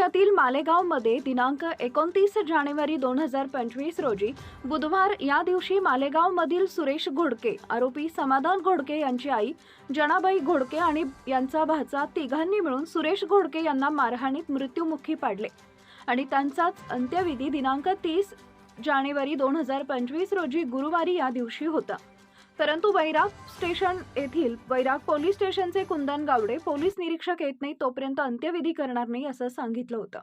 तालुक्यातील मालेगावमध्ये दिनांक एकोणतीस जानेवारी दोन हजार पंचवीस रोजी बुधवार या दिवशी मालेगावमधील सुरेश घोडके आरोपी समाधान घोडके यांची आई जनाबाई घोडके आणि यांचा भाचा तिघांनी मिळून सुरेश घोडके यांना मारहाणीत मृत्युमुखी पाडले आणि त्यांचाच अंत्यविधी दिनांक तीस जानेवारी दोन हजार पंचवीस रोजी गुरुवारी या दिवशी होता. परंतु वैराग स्टेशन येथील वैराग पोलीस स्टेशनचे कुंदन गावडे पोलीस निरीक्षक येत नाही तोपर्यंत अंत्यविधी करणार नाही असं सांगितलं होतं.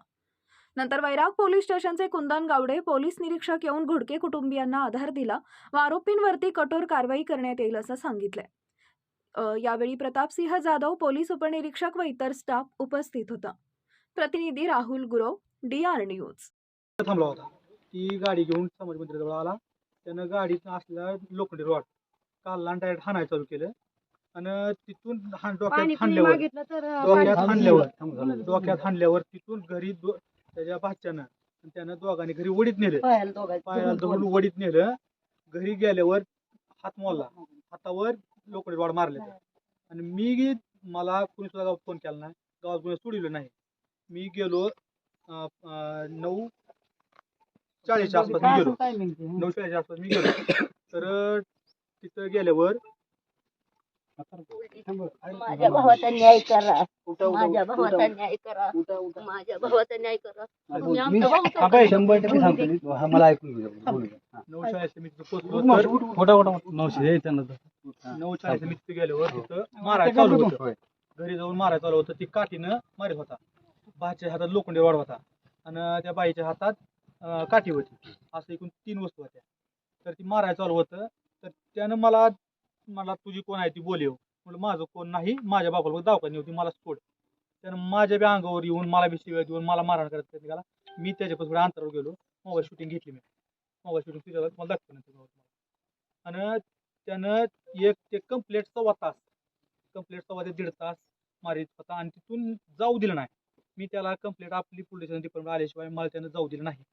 नंतर वैराग पोलीस स्टेशनचे कुंदन गावडे पोलीस निरीक्षक येऊन घुडके कुटुंबियांना आधार दिला व आरोपींवरती कठोर कारवाई करण्यात येईल असं सांगितलंय. यावेळी प्रतापसिंह जाधव पोलीस उपनिरीक्षक व इतर स्टाफ उपस्थित होता. प्रतिनिधी Rahul Gurav D R news. थांबला होता. ती गाडी घेऊन समाज मंदिराजवळ आला. त्यानं गाडीचा असलेला लोखंडी रॉड आणि डायरेक्ट हाणायला चालू केलं. आणि तिथून हाण पाणी डोक्यात हाणल्यावर मागितलं तर डोक्यात पाणी- हाणल्यावर डोक्यात हाणल्यावर तिथून घरी दो- त्याच्या भाच्यानं आणि त्यानं दोघांनी घरी वडीत नेलं. पायाला दोघांचं पायाला धरून धरून वडीत नेलं. घरी गेल्यावर हात मोडला. हातावर लोखंडी रॉड मारले. आणि मी गे- मला कोणी सुद्धा गावात फोन केला नाही. गावात कोणी सोडलं नाही. मी गेलो अं, अं, नऊ चाळीसच्या आसपास मी गेलो? नऊ चाळीसच्या आसपास मी गेलो. तर तिथं गेल्यावर माझ्या भावाचा न्याय करा. माझ्या भावाचा न्याय करा. माझ्या भावाचा न्याय करा. तुम्ही शंभर टक्के सांगतो. हा मला ऐकून घेऊ द्या, बोलू द्या. हा. मी तिथं तर नऊशे हे त्यांना तर. नऊ चाळीस मी तिथे गेल्यावर तिथं मारायला चालू होतं. होय. घरी जाऊन मारायला चालू होतं. ती काठीनं मारत होता. बाच्या हातात लोखंडी रॉड होता. आणि त्या बाईच्या हातात अं, काठी होती. असं एकूण तीन वस्तू होत्या. तर ती मारायला चालू होतं. त्यानं मला मला तुझी कोण आहे ती बोलेव. म्हणलं माझं कोण नाही माझ्या बापाला दवाखानी होती मला सोड त्यानं माझ्या बी अंगावर येऊन मला बी शिव्या देऊन मला मारण करत होता निघाला. मी त्याच्यापासून थोड्या अंतरावर गेलो. मोबाईल शूटिंग घेतली मी. मोबाईल शूटिंग तुझ्या मला दाखवतो नंतर आणि त्यानं एक ते कम्प्लेट सव्वा तास कम्प्लेट सव्वा ते दीड तास मारित होता आणि तिथून जाऊ दिलं नाही. मी त्याला कंप्लेंट आपली पोलीस डिपार्टमेंट आल्याशिवाय मला त्यानं जाऊ दिलं नाही.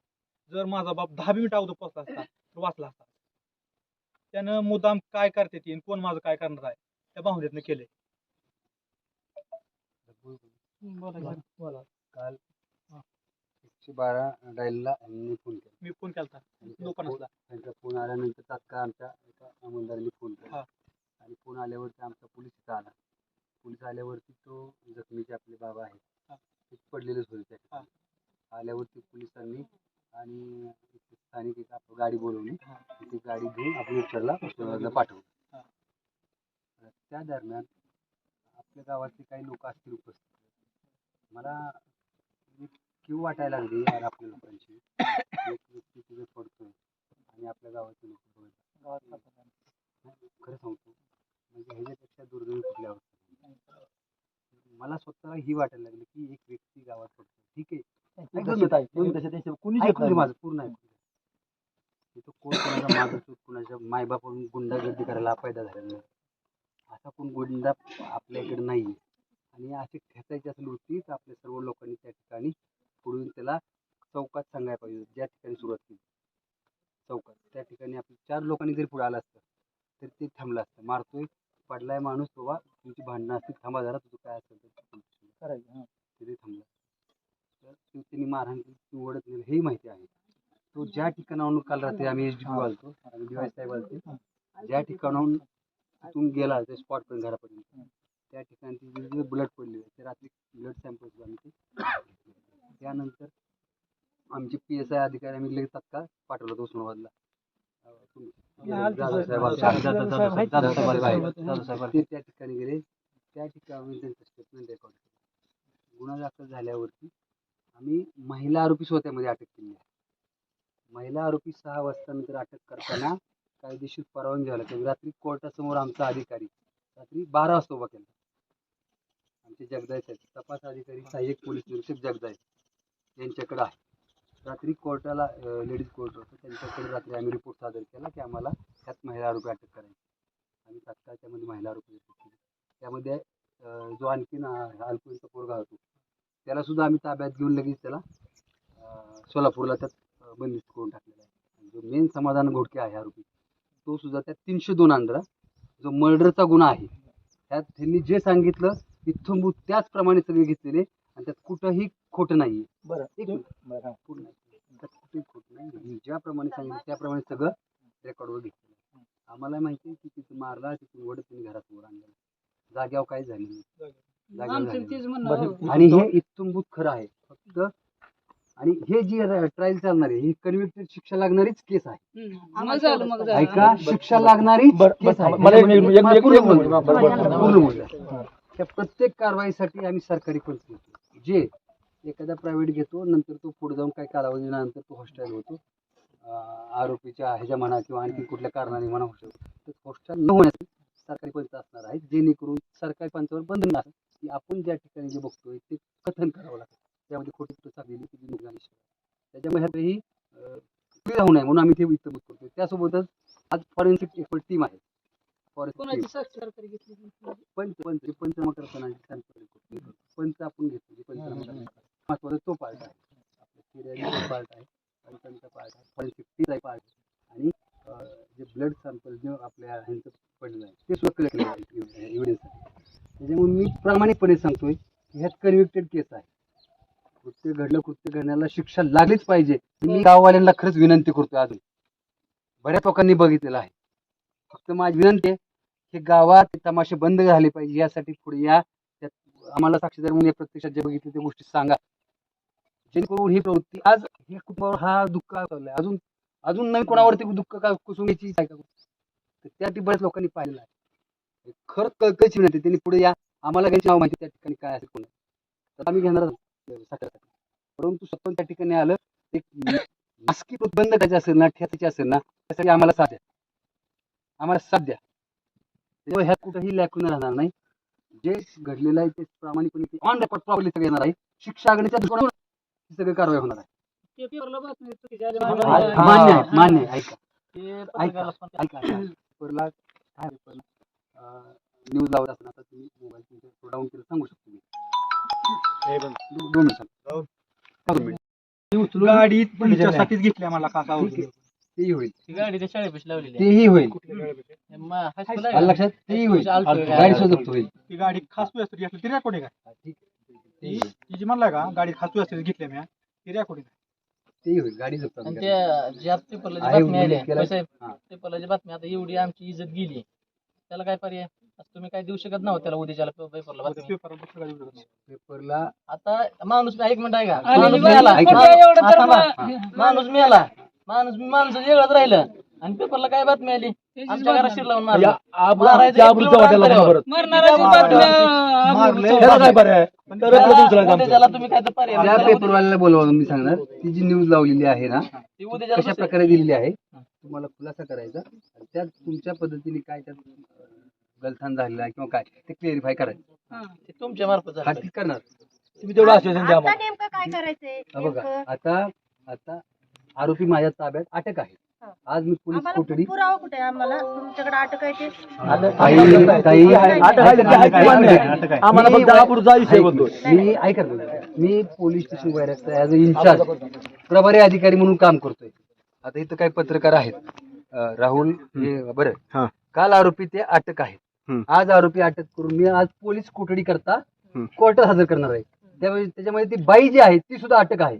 जर माझा बाप दहा मिनिट अगोदर पोचला असता तर वाचला असता. त्यानं मुद्दाम काय करते ती आणि कोण माझं काय करणार आहे त्या भावनेतनं केले बोला काल एकशे बारा डायलला मी फोन केला. मी फोन केला त्यांचा लोकांना फोन- त्यांचा फोन आल्यानंतर तात्काळ आमच्या एका अंमलदारांनी फोन केला. हा. आणि फोन आल्यावरती आमचा पोलीस इथं आला. पोलीस आल्यावरती तो जखमीचे आपले बाबा आहेत. हा. ते पडलेलेच होते त्या ठिकाणी. आल्यावरती पोलिसांनी आणि स्थानिक एक आपलं गाडी बोलवली. ती गाडी घेऊन आपण उपचारला उस्मानाबादला पाठवलं. त्या दरम्यान आपल्या गावातले काही लोक असतील उपस्थित मला क्यू वाटायला लागली यार आपल्या लोकांची एक व्यक्ती तिथे पडतोय आणि आपल्या गावाचे लोक खरं सांगतो म्हणजे ह्याच्यापेक्षा दुर्दैवी कुठल्या. मला स्वतःला ही वाटायला लागली की एक व्यक्ती गावात पडतो ठीक आहे ऐकून घे माझं पूर्ण ऐकून. घे. तिथं कोण कोणाचा कोणाच्या मायबापावरून गुंडागर्दी करायला पैदा झालेला नाही. असा कोण गुंडा आपल्या इकडे नाही. आणि असे ठेचायची असेल वृत्ती तर आपल्या सर्व लोकांनी त्या ठिकाणी पुढून त्याला चौकात सांगायला पाहिजे. होतं, ज्या ठिकाणी सुरुवात केली. चौकात. त्या ठिकाणी आपल्या चार लोकांनी जरी पुढे आलं असतं तर ते थांबलं असतं. मारतोय पडलाय माणूस बाबा तुमची भांडणं असतील थांबा जरा तुझं काय असेल तर तू करायचं तिथे थांबला. त्यांनी मारहाण केली ओढत नेलं हेही माहिती आहे. तो ज्या ठिकाणाहून काल रात्री आम्ही एच डी आलतो आणि दिवाळी साहेब आलते ज्या ठिकाणाहून तिथून गेला ते स्पॉट पण घरापर्यंत त्या ठिकाणी ब्लड पडले ते रात्री ब्लड सॅम्पल्स आम्ही ते. त्यानंतर आमचे पी एस आय अधिकारी आम्ही लगेच तात्काळ पाठवलं होतं उस्मानाबादला. ते त्या ठिकाणी गेले त्या ठिकाणी त्यांचं स्टेटमेंट रेकॉर्ड केलं. गुन्हा दाखल झाल्यावरती आम्ही महिला आरोपी स्वतःमध्ये अटक केली आहे. महिला आरोपी सहा वाजतानंतर अटक करताना कायदेशीर परवानगी झाला. लागते रात्री कोर्टासमोर आमचा अधिकारी रात्री बारा वाजता उभा केला. आमचे जगदाय साहेब तपास अधिकारी सहाय्यक पोलीस निरीक्षक जगदाय यांच्याकडे आहे. रात्री कोर्टाला लेडीज कोर्ट होतं. त्यांच्याकडे रात्री आम्ही रिपोर्ट सादर केला की आम्हाला त्यात महिला आरोपी अटक करायची आम्ही तात्काळ त्यामध्ये महिला आरोपी अटक केली. त्यामध्ये जो आणखीन अं, अल्पवयीनचा पोरगा होतो त्याला सुद्धा आम्ही ताब्यात घेऊन लगेच त्याला सोलापूरला त्यात बंदिस्त करून टाकलेला आहे. जो मेन समाधान घोडके आहे आरोपी तो सुद्धा त्यात तीनशे दोन अंडरा जो मर्डरचा गुन्हा आहे त्यात त्यांनी जे सांगितलं इथून त्याचप्रमाणे सगळे घेतलेले आणि त्यात कुठंही खोटं नाहीये. बरं एक. पूर्ण. त्यात कुठेही खोटं नाही ज्याप्रमाणे सांगितलं त्याप्रमाणे सगळं रेकॉर्डवर घेतलं आम्हाला माहिती आहे की तिथं मारला तिथून वडत त्यांनी घरात वर आणलं जाग्यावर काय झालं नाही. आणि हे इत्तुंभूत खरं आहे. फक्त आणि हे जी ट्रायल चालणार आहे ही कन्व्हिक्टेड शिक्षा लागणारीच केस आहे. मग झालं मग झालं. ऐका शिक्षा लागणारी केस आहे. मला एक- एक- एक- एक- पूर्ण एक- बोलू. बरं, बरं, बरं. पूर्ण बोलू. त्या प्रत्येक कारवाईसाठी आम्ही सरकारी पंच घेतो जे एखादा प्रायव्हेट घेतो नंतर तो पुढे जाऊन काही कालावधीनंतर तो हॉस्टेल होतो. अं, आरोपीच्या ह्याच्या म्हणा किंवा आणखी कुठल्या कारणाने म्हणा हॉस्टेल तर हॉस्टेल न होण्यासाठी सरकारी पंच असणार आहेत जेणेकरून सरकारी पंचावर बंधन असं की आपण ज्या ठिकाणी जे बघतोय ते कथन करावं लागतं त्यामध्ये खोटी खोटं चाललेली नुकसान आहे. त्याच्यामुळे क्लिअर होऊ नये म्हणून आम्ही ते इथं करतो त्यासोबतच आज फॉरेन्सिक एक्सपर्ट टीम आहे. फॉरेन्सिक पंच पंच जे पंचनामा करताना जे sample report करतो. पंच आपण घेतो जे पंचनामा करतो. महत्त्वाचा तो पार्ट आहे. आपल्या theory पार्ट आहे. पंचांचा पार्ट आहे. फॉरेन्सिक टीमचा पार्ट आहे. आणि जे ब्लड सॅम्पल जे आपल्या ह्यांचं पडलं आहे ते सुद्धा कलेक्ट केलं एव्हिडन्स त्याच्यामुळे मी प्रामाणिकपणे सांगतोय की ह्यात कन्व्हिक्टेड केस आहे. कृत्य घडलं कृत्य घडण्याला शिक्षा लागलीच पाहिजे. मी गाववाल्यांना खरंच विनंती करतोय अजून. बऱ्याच लोकांनी बघितलेलं आहे. फक्त माझी विनंती आहे की गावात तमाशे बंद झाले पाहिजे. यासाठी पुढे या. त्यात आम्हाला साक्षीदार म्हणून या प्रत्यक्षात जे बघितले त्या गोष्टी सांगा. जेणेकरून ही प्रवृत्ती आज हे कुटुंबावर हा दुःख चाललाय अजून अजून नवीन कोणावरती दुःख का कुसून घ्यायची आहे का? तर त्यासाठी बऱ्याच लोकांनी पाहिलेलं आहे. खरं कळकळची विनंती त्यांनी पुढे या. आम्हाला घ्यायची नाव माहिती त्या ठिकाणी काय असेल कोण तर आम्ही घेणार साखरसाठी परंतु स्वतः त्या ठिकाणी आलं एक मास्की बंद करायची असेल ना ठेचायची असेल ना त्यासाठी आम्हाला साथ द्या. आम्हाला साथ द्या. त्याच्यामुळे ह्यात कुठंही लॅकून राहणार नाही. जे घडलेलं आहे ते प्रामाणिकपणे ऑन रेकॉर्ड प्रॉब्लेम सगळं येणार आहे. शिक्षा आघाडीच्या दृष्टिकोनातून सगळी कारवाई होणार आहे. मान्य आहे मान्य आहे ऐका ऐका ऐका पेपरला काय पेपर न्यूज़ लावत असताना आता तुम्ही मोबाईल तुमच्या डाऊन केलं सांगू शकतो मी दो- दोन मिनिटं सांग. दोन मिनिटं. गाडी काका तेही होईल गाडी त्या शाळेपाशी लावलेली तेही होईल म- हायस्कूल आलं लक्षात तेही होईल गाडी. गाडी सुद्धा जप्त होईल ती गाडी खास व्यवस्थित घेतली ती रेकॉर्डिंग आहे ती ती जी म्हणलाय का गाडी खास व्यवस्थित घेतली मी ती रेकॉर्डिंग तेही होईल गाडी जप्त आणि होईल. त्या ज्या पेपरला जी आहे बातमी आली उल्लेख केलाय. साहेब हा. पेपरला जी बातमी आता एवढी आमची इज्जत गेली. त्याला काय पर्याय? आता तुम्ही काय देऊ शकत नव्हतं त्याला उद्याच्याला पे- पेपरला बातमी. पेपरला आता माणूस एक मिनिट आहे का माणूस मिळाला. थांबा. माणूस मिळाला. माणूस माणूस वेगळंच राहिलं. आणि पेपरला काय बातमी आली? आमच्या घरात मारलं. मारायचं एक किलोमीटर बातम्या मारले उद्याच्याला तुम्ही काय तर पर्याय त्या उद्या- पेपरवाल्याला बोलवा मी सांगणार. ती जी न्यूज लावलेली आहे ना ती उद्याच्याला कशा दुसरी- प्रकारे दिलेली आहे तुम्हाला खुलासा करायचा. आणि त्यात तुमच्या पद्धतीने काय त्यात अं, गलथान झालेला आहे किंवा काय ते क्लिअरिफाय करायचं. ते तुमच्या मार्फत हा करणार. तुम्ही तेवढं आश्वासन द्या आता आम्हाला. नेमकं काय करायचंय? हा बघा नेमकं? आता आता आरोपी माझ्या ताब्यात अटक आहे. आज मी पोलीस आम्हाला कोठडी पुरावा कुठे आहे आम्हाला? तुमच्याकडे अटक आहे ते? काही काही अटक आहे, ते ऐकू मान्य आहे, अटक आहे. आम्हाला फक्त दहापूरचा विषय बोलतो मी ऐका ना, मी पोलीस स्टेशन वैरागचा ऍज अ इन्चार्ज प्रभारी अधिकारी म्हणून काम करतोय. आता इथं काही पत्रकार आहेत. अं, राहुल हे बरं. काल आरोपी ते अटक आहेत. आज आरोपी अटक करून मी आज पोलीस कोठडी करता कोर्टात हजर करणार आहे. त्यामुळे त्याच्यामध्ये ती बाई जी आहे ती सुद्धा अटक आहे.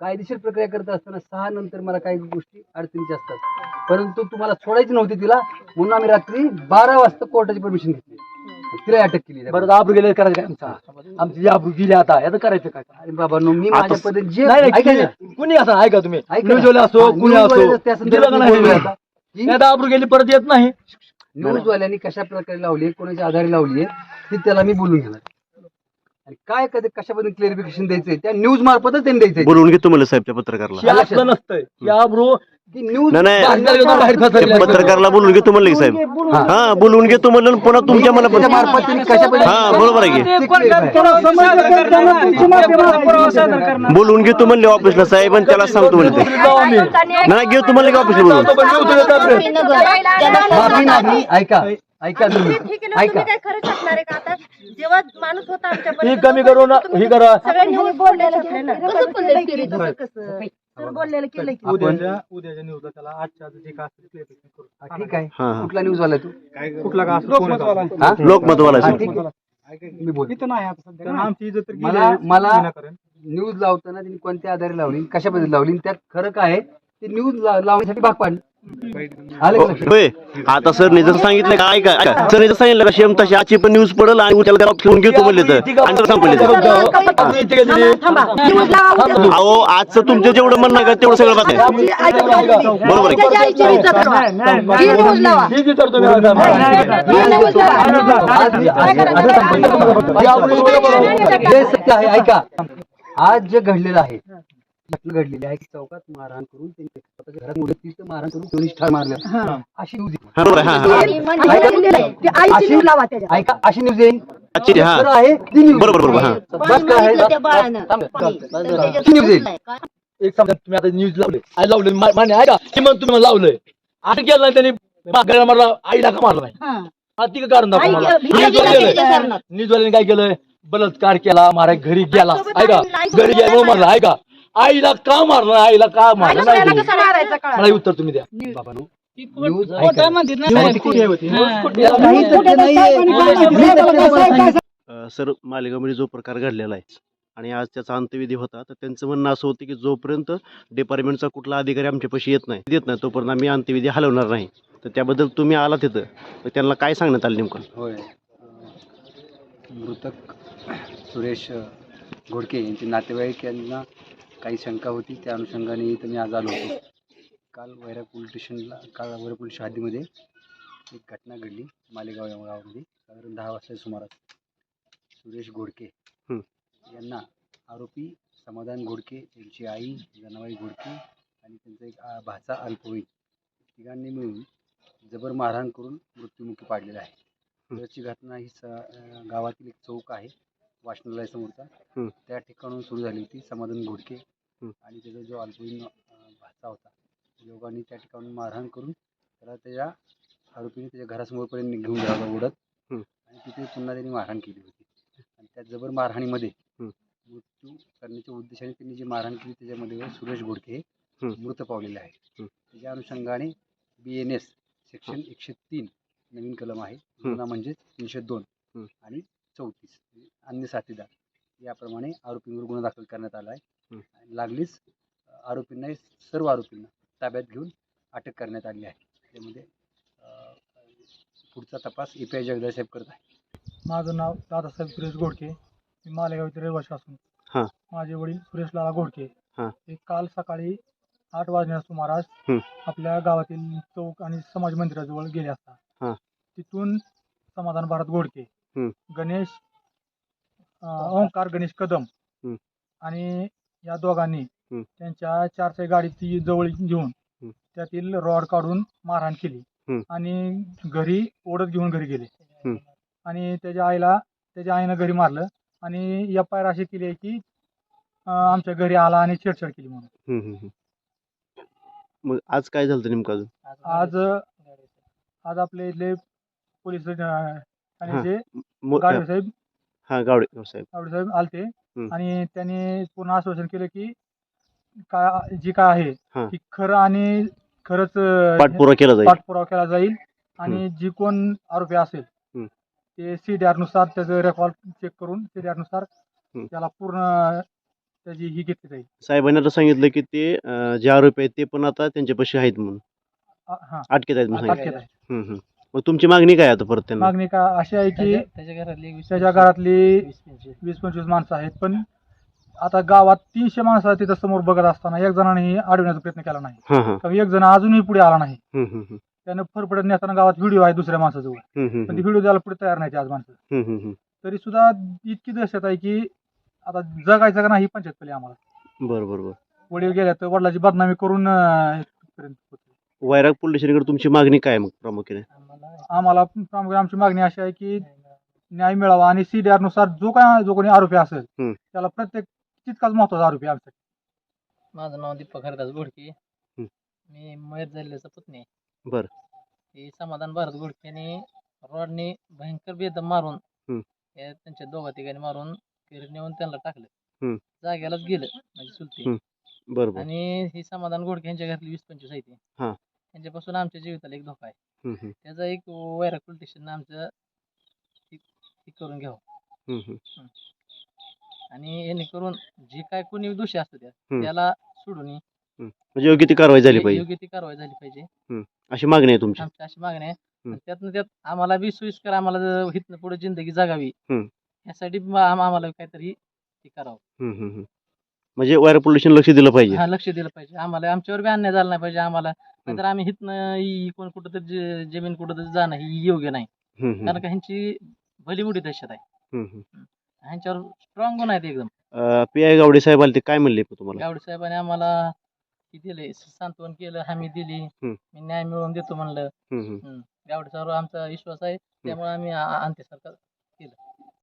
कायदेशीर प्रक्रिया करत असताना सहा नंतर मला काही गोष्टी अडचणीच्या असतात. परंतु तुम्हाला सोडायची नव्हती तिला म्हणून आम्ही रात्री बारा वाजता कोर्टाची परमिशन घेतली. तिला अटक केली. बरं आबरू गेले करायचं आमचा? आमची जी आबरू गेली आता याचं करायचं काय? अरे बाबा नो मी माझ्या पद्धतीने जे. कुणी- असं ऐका तुम्ही? असो कुणी असो आबरू गेली परत येत नाही. न्यूजवाल्यांनी कशा प्रकारे लावली कोणाच्या आधारे लावली ती त्याला मी बोलून घेणार आणि काय कधी कशाबद्दल क्लिअरिफिकेशन द्यायचंय त्या न्यूज मार्फतच त्यांनी द्यायचंय बोलवून घेतो म्हणलं साहेब त्या पत्रकारला हे असलं नसतंय की आबरू की न्यूज नाही, नाही. बाहेर त्या फसवली पत्रकारला बोलवून घेतो म्हणलं की साहेब हा बोलवून घेतो म्हणलं आणि पुन्हा तुमच्या मला त्याच्या मार्फत त्यांनी कशा हा बरोबर आहे की. बोलवून घेतो म्हणले ऑफिसला साहेब आणि त्याला सांगतो म्हणले ते नाही घेतो म्हणले की ऑफिसला माफी नाही ऐका ऐका तुम्ही हे ऐका काय आहे का आता जेव्हा माणूस होता ही कमी करून ही करा ना कसं केलंय की? कसं कसं तर बोललेलं केलं की उद्याच्या उद्याच्या न्यूजला त्याला आजच्या आज जे काय असेल ते clarification करू. हा, ठीक आहे हा, हा. कुठला न्यूज वाला तू कुठला का असं कोण आहे का? हा? लोकमतवाला हा, आहे ठीक साहेब. आहे. मी बोल इथं नाही आता सध्या. कारण आमची इज्जत तर गेली मला- आहे, मला- विनाकारण. न्यूज लावताना त्यांनी कोणत्या आधारे लावली कशा पद्धतीने लावली आणि त्यात खरं काय आहे ते न्यूज लावण्यासाठी भाग पाडलं? हो. होय. आता सर निजर सांगितलं का ऐका ऐका सरने जसं सांगितलं का शेम तशी आजची पण न्यूज पडल आणि उद्याला त्याला फोन घेतो म्हणले तर. आणि त्याला अहो आजचं तुमचं जेवढं म्हणणं आहे का तेवढं सगळं बात आहे. बरोबर आहे. ऐका आज जे घडलेलं आहे घटना घडलेली आहे की चौकात मारहाण करून त्यांनी स्वतःच्या घरात मुलं तिथं मारहाण करून पोलीस ठार मारलं. अशी न्यूज. हा, हा हा. अशी- ऐका अशी न्यूज येईल आजची हा. खरं आहे ती न्यूज. बरोबर बरोबर हा. बस काय आहे? ती न्यूज येईल एक समजा तुम्ही आता न्यूज लावले. आई लावले मा- मान्य आहे का की मग तुम्ही लावलंय. असं केलं नाही त्यांनी मारला आईला का मारला नाही. हा. ती का कारण दाखव मला. न्यूजवाल्याने काय केलंय? बलात्कार केला मारा घरी गेला. ऐका घरी गेल्यामुळे मारला. ऐका. आईला का मारलं? आईला का मारलं? नाही तुम्ही. मला उत्तर तुम्ही द्या. बाबांनो न्यूज न्यूज. काही तथ्य नाहीये. अ, सर मालेगावमध्ये जो प्रकार घडलेला आहे आणि आज त्याचा अंत्यविधी होता तर त्यांचं म्हणणं असं होतं की जोपर्यंत डिपार्टमेंटचा कुठला अधिकारी आमच्यापाशी येत नाही देत नाही तोपर्यंत आम्ही अंत्यविधी हलवणार नाही. तर त्याबद्दल तुम्ही आला तिथं तर त्यांना काय सांगण्यात आलं नेमकं? होय. मृतक सुरेश घोडके यांचे नातेवाईक यांना काही शंका होती त्या अनुषंगाने इथं मी आज आलो होतो. काल वैराग पोलीस स्टेशनला काल वैराग पोलीस हद्दीमध्ये एक घटना घडली मालेगाव या गावामध्ये. साधारण दहा वाजता सुमारास सुरेश घोडके. यांना आरोपी समाधान घोडके यांची आई जनाबाई घोडके आणि त्यांचा एक आ, भाचा अल्पवयीन तिघांनी मिळून जबर मारहाण करून मृत्युमुखी पाडलेला आहे. त्याची घटना ही स गावातील एक चौक आहे. वाचनालयासमोरचा हं. त्या ठिकाणून सुरू झाली होती समाधान घोडके. आणि त्याचा जो अल्पवयीन भाचा होता दोघांनी त्या ठिकाणून मारहाण करून त्याला त्याच्या आरोपीने त्याच्या घरासमोरपर्यंत घेऊन होता ओढत. आणि तिथे पुन्हा त्यांनी मारहाण केली होती आणि त्या जबर मारहाणीमध्ये. मृत्यू करण्याच्या उद्देशाने त्यांनी जी मारहाण केली त्याच्यामध्ये सुरेश घोडके हे. मृत पावलेले आहे. त्याच्या अनुषंगाने बी एन एस सेक्शन एकशे तीन नवीन कलम आहे गुन्हा म्हणजे तीनशे दोन. आणि चौतीस अन्य साथीदार याप्रमाणे आरोपींवर गुन्हा दाखल करण्यात आला आहे हं. लागलीच आरोपींना सर्व आरोपींना ताब्यात घेऊन अटक करण्यात आली आहे त्यामध्ये पुढचा तपास ए पी आय जगदाळ साहेब करत आहे माझं नाव दादासाहेब सुरेश घोडके मी मालेगाव येथे रहिवासी असून हां. माझे वडील सुरेश लाला घोडके हां. काल सकाळी आठ वाजण्याच्या सुमारास. आपल्या गावातील चौक आणि समाज मंदिराजवळ गेले असता हां. तिथून समाधान भारत घोडके गणेश अं, ओंकार गणेश कदम. आणि या दोघांनी. त्यांच्या चारचाकी गाडी ती जवळ घेऊन. त्यातील रॉड काढून मारहाण केली. आणि घरी ओढत घेऊन घरी गेले. आणि त्याच्या आईला त्याच्या आईनं घरी मारलं आणि एफ आय आर अशी केली आहे की अं, आमच्या घरी आला आणि छेडछाड केली म्हणून हम्म, हम्म, हम्म. मग आज काय झालं होतं नेमकं अजून आज आज आपले इथले पोलीस अं, मो- गाडवे साहेब. हा गावडे साहेब. गावडे साहेब आलते. आणि त्यांनी पूर्ण आश्वासन केलं की काय जी काय आहे. ती खरं आणि खरंच अं, पाठपुरावा केला जाईल. पाठपुरावा केला जाईल. आणि जी कोण आरोपी असेल. ते सी डी आरनुसार त्याचं रेकॉर्ड चेक करून सी डी आरनुसार. त्याला पूर्ण त्याची ही घेतली जाईल. साहेबांनी आता सांगितलं की ते अं, जे आरोपी आहेत ते पण आता त्यांच्यापाशी आहेत म्हणून. आ- हा. अटकेत आहेत म्हणून अटकेत सांगितलं. आहे हम्म, हम्म. मग तुमची मागणी काय आता परत त्यांना मागणी का अशी आहे की त्याच्या घरातली वीस- त्याच्या घरातली वीस पंचवीस. वीस पंचवीस माणसं आहेत पण आता गावात तीनशे माणसं तिथं समोर बघत असताना एक जणांनी अडवण्याचा प्रयत्न केला नाही हां हां तर एक जण अजूनही पुढे आला नाही हम्म, हम्म, हम्म. त्यानं फरफडत नेताना गावात व्हिडिओ आहे दुसऱ्या माणसाजवळ हम्म, हम्म, पण ती हम्म. व्हिडिओ द्यायला पुढे तयार नाही ते आज माणसं हम्म, हम्म, हम्म. तरी सुद्धा इतकी दहशत आहे की आता जगायचं का नाही ही पंचायत पडली आम्हाला बरं बरं बरं वडील गेल्या तर वडिलाची बदनामी करून अं, इथपर्यंत पोहोचले. वैराग पोलीस स्टेशनकडे तुमची मागणी काय मग प्रामुख्याने आम्हाला प्रामुख्याने आमची मागणी अशी आहे की न्याय मिळावा आणि सी डी आरनुसार जो काय जो कोणी आरोपी असेल हम्म. त्याला प्रत्येक तितकाच महत्त्वाचा आरोपी आहे आमच्यासाठी माझं नाव दीपक हरदास घोडके. मी महेश जल्ल्याचा पुतणी आहे. बरं. हे समाधान भारत घोडकेने रॉडने भयंकर बेदम मारून. हे त्यांच्या दोघा तिघांनी मारून घरी नेऊन त्यांना टाकलं. जाग्यालाच गेलं म्हणजे चुलती हं. बरं बरं आणि ही समाधान घोडके यांच्या घरातली वीस पंचवीस आहे ती हां. त्यांच्यापासून आमच्या जीविताला एक धोका आहे. हम्म, हम्म, त्याचा एक वैराग पोलीस स्टेशन आमचं हे हे करून घ्यावं. हम्म, हम्म. आणि यांनी करून जे काय कोणी दोषी असतो त्या हम्म. त्याला सोडून म्हणजे योग्य ती कारवाई झाली पाहिजे. योग्य ती कारवाई झाली पाहिजे. अशी मागणी आहे तुमची. आमची अशी मागणी आहे. आणि त्यातनं त्यात आम्हाला बी सोयीस्कर आम्हाला जर इथनं पुढे जिंदगी जगावी हम्म. यासाठी आम- आम्हाला काहीतरी हे करावं. हम्म, हम्म, हम्म. म्हणजे वायर पोल्युशन लक्ष दिलं पाहिजे. हा लक्ष दिलं पाहिजे. आम्हाला आमच्यावर बी अन्याय झाला नाही पाहिजे. आम्हाला नाहीतर आम्ही हिथनं इ- कोण कुठं तरी जमीन कुठं तरी जाणं ही योग्य नाही. हम्म, हम्म, कारण का ह्यांची भली मोठी दहशत आहे. हम्म, हम्म. ह्यांच्यावर स्ट्रॉंग गुण आहेत एकदम. अं, पी आय गावडे साहेब आले ते काय म्हणले तुम्हाला? गावडे साहेबांनी आम्हाला हे दिले सांत्वन केलं हमी दिली. हम्म. मी न्याय मिळवून देतो म्हणलं. हम्म, हम्म. गावडे साहेब आमचा विश्वास आहे. त्यामुळे आम्ही आ- आ- आणते सरकार